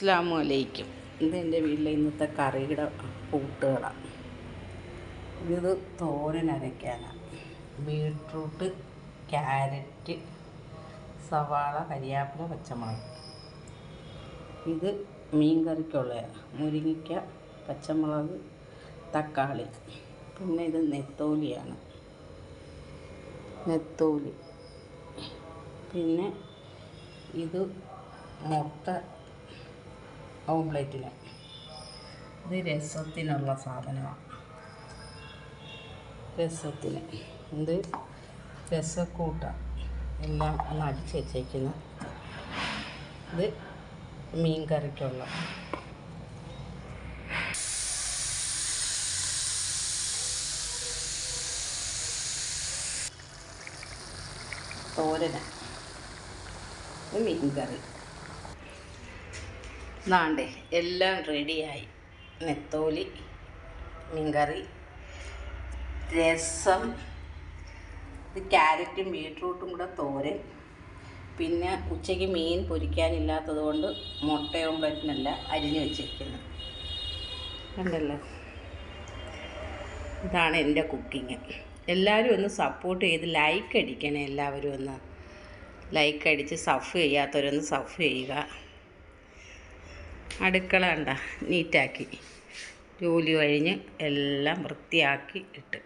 അസ്സാമു അലൈക്കും. ഇത് എന്റെ വീട്ടിലെ ഇന്നത്തെ കറിയുടെ കൂട്ടുകളാണ് ഇത് തോരൻ അരയ്ക്കാനാണ് ബീട്രൂട്ട് ക്യാരറ്റ് സവാള കരിയാപ്പില പച്ചമുളക്. ഇത് മീൻ കറിക്കുള്ളതാണ് മുരിങ്ങയ്ക്ക പച്ചമുളക് തക്കാളി. പിന്നെ ഇത് നെത്തോലിയാണ്. നെത്തോലി. പിന്നെ ഇത് മുട്ട ഓംപ്ലേറ്റിന് ഇത് രസത്തിനുള്ള സാധനമാണ് രസത്തിന്. ഇത് രസക്കൂട്ട. എല്ലാം ഒന്ന് അടിച്ച് വെച്ചേക്കുന്നു. ഇത് മീൻ കറിക്കുള്ള. തോരന. മീൻ കറി. നാണ്ടേ എല്ലാം റെഡിയായി. നെത്തോലി മീൻകറി രസം ഇത് ക്യാരറ്റും ബീട്രൂട്ടും കൂടെ തോരൻ. പിന്നെ ഉച്ചയ്ക്ക് മീൻ പൊരിക്കാനില്ലാത്തത് കൊണ്ട് മുട്ട ഓംപ്ലേറ്റിനല്ല അരിഞ്ഞ് വെച്ചിരിക്കുന്നു ഉണ്ടല്ലോ. ഇതാണ് എന്റെ കുക്കിങ്. എല്ലാവരും ഒന്ന് സപ്പോർട്ട് ചെയ്ത് ലൈക്ക് അടിക്കണേ എല്ലാവരും ഒന്ന്. ലൈക്ക് അടിച്ച് സഫ് ചെയ്യാത്തവരൊന്ന് സഫ് ചെയ്യുക. അടുക്കള കണ്ട നീറ്റാക്കി. ജോലി കഴിഞ്ഞ് എല്ലാം വൃത്തിയാക്കി ഇട്ട്.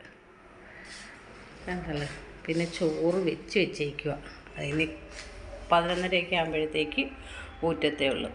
കണ്ടല്ലോ? പിന്നെ ചോറ് വെച്ച് വെച്ചേക്കുക അതിന് പതിനൊന്നരയൊക്കെ ആകുമ്പോഴത്തേക്ക് ഊറ്റത്തേ ഉള്ളൂ.